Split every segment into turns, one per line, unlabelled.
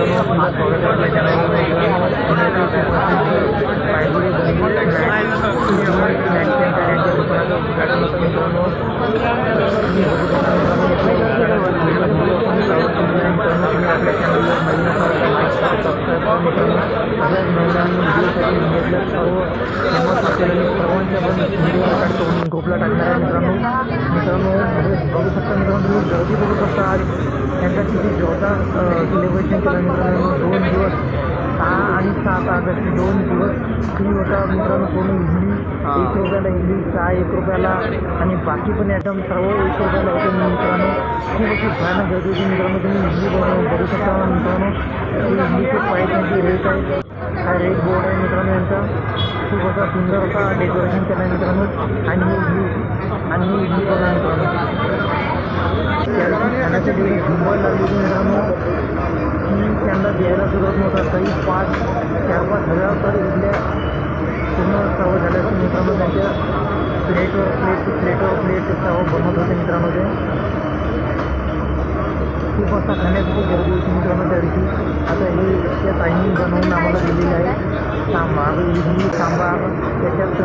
मित्रांनो मित्रांनो बघू शकता मित्रांनो टाकणार आहे मित्रांनो मित्रांनो बघू शकता मित्रांनो तुम्ही गर्दी बघू शकता आज त्यांचा किती जोरदार सेलिब्रेशन केलं मित्रांनो दोन दिवस सहा आणि सात ऑगस्ट दोन दिवस फ्री होता मित्रांनो पूर्ण इडली एक रुपयाला इडली चहा एक रुपयाला आणि बाकी पण आयटम सर्व एक रुपयाला होते मित्रांनो. खूप अशी भयानक गर्दी होती मित्रांनो तुम्ही इडली बनवून बघू शकता मित्रांनो. इडलीचे पाहिजे रेट आहे हा रेट बोर्ड आहे मित्रांनो यांचा. खूप असा सुंदर असा डेकोरेशन केलं आहे मित्रांनो. आणि इडली आणि इडली बघा मित्रांनो. त्यावेळी खाण्यासाठी एवढी लागली होती. मित्रांनो की त्यांना द्यायला सुरुवात नव्हता काही पाच चार पाच हजार तर इथल्या पूर्ण सर्व झाल्या मित्रांनो त्यांच्या प्लेटवर प्लेट प्लेटवर प्लेट सर्व बनवत होते मित्रांनो ते. खूप असा खाण्याची खूप गर्दी होती मित्रांनो त्या दिवशी. आता हे त्या टायमिंग बनवून आम्हाला दिलेली आहे. सांबार इडली सांबार त्याच्यात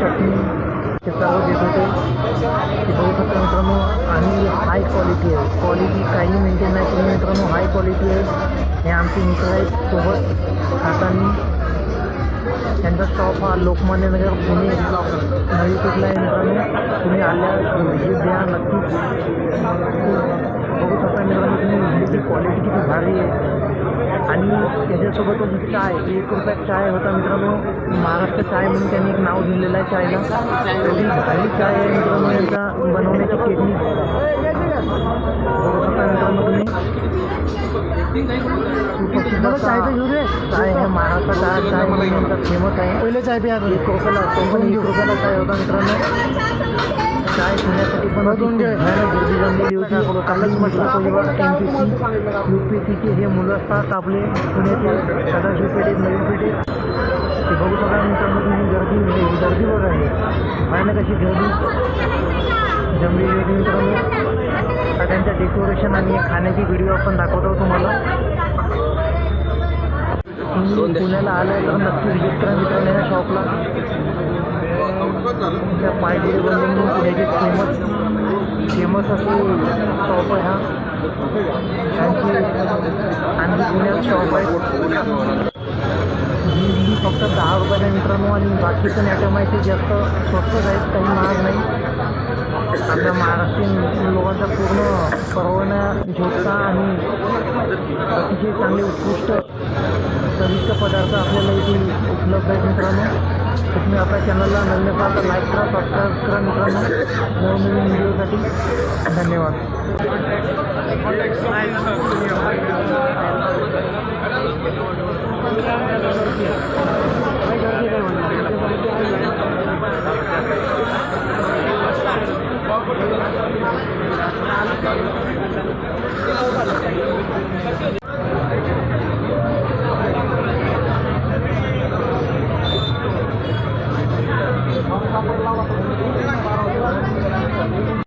चटणी ते सर्व देत होते. ते बघू शकता मित्रांनो आणि हाय क्वालिटी आहे. क्वालिटी काही मेंटेन नाही तुम्ही मित्रांनो हाय क्वालिटी आहे. हे आमचे मित्र आहेत सोबत. खातानी त्यांचा स्टॉप हा लोकमान्य नगर पुणे नवी कुठला आहे मित्रांनो. तुम्ही आल्या भेट द्या नक्कीच. बघू शकता क्वालिटी किती भारी आहे आणि त्याच्यासोबतच चाय एक रुपयात चाय होता मित्रांनो. महाराष्ट्र चाय म्हणून त्यांनी एक नाव दिलेलं आहे चायला. एवढी भारी चाय आहे मित्रांनो यांचा बनवण्याची टेक्निक मित्रांनो तुम्ही. सुप्रसिद्ध चाय चाय हे महाराष्ट्र चाय चाय म्हणून फ़ेमस आहे. पहिले चाय प्या एक रुपयाला तो एक रुपयाला चाय होता मित्रांनो. चाय पिण्यासाठी पण अजून गर्दी जमलेली होती कालच म्हटलं पहिलं M P S C U P हे मुलं असतात आपले पुण्याचे सदाशिव पेठेत नवीन पेठेत ते बघू मित्रांनो तुम्ही गर्दी गर्दी बघा आहे भयानक अशी गर्दी जमलेली होती मित्रांनो सगळ्यांच्या डेकोरेशन आणि खाण्याची व्हिडिओ आपण दाखवतो तुम्हाला तुम्ही पुण्याला आलाय तर नक्की विजिट करा मित्रांनो या शॉपला त्या पायगुडी फेमस फेमस असे शॉप आहे हा त्यांची आणखी पुण्यात शॉप आहे ही फक्त दहा रुपयाला मित्रांनो आणि बाकी पण आयटम आहे ते जास्त स्वस्तच आहेत काही महाग नाही आपल्या महाराष्ट्रीयन लोकांचा पूर्ण परवण्या झोपता आणि अतिशय चांगले उत्कृष्ट चविष्ट पदार्थ आपल्याला इथे उपलब्ध आहेत मित्रांनो तुम्ही आपल्या चॅनलला नवीन करा लाईक करा सबस्क्राईब करा मित्रांनो. नवनवीन व्हिडिओसाठी. धन्यवाद.